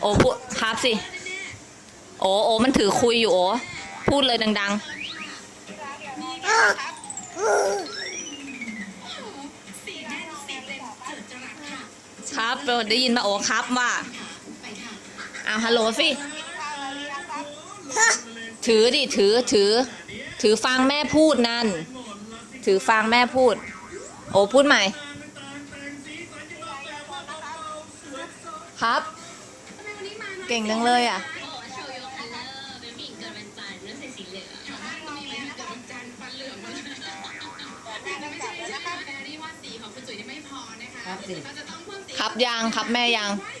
โอ้พูดครับสิ โอ้โอ้มันถือคุยอยู่โอ้พูดเลยดังสีแน่นสีเต็มเจิดจรัสค่ะๆครับได้ยินมาโอ้ครับว่าอ้าวฮัลโหลสิถือดิถือถือ ถือฟังแม่พูดนั่น ถือฟังแม่พูด โอ้พูดใหม่ ครับ เก่งจังเลยอะโอ้โชว์โยคัลเลอร์เป็นผู้หญิงเกิดวันจันทร์เลือกใส่สีเหลืองชาวบ้านก็มีไหมคะแต่วันจันทร์ฟันเหลืองหมดเลยแต่ไม่ใช่นะคะแพรรี่ว่าสีของคุณจุ๋ยนี่ไม่พอนะคะเราจะต้องเพิ่มสีครับยังครับแม่ยังไหว้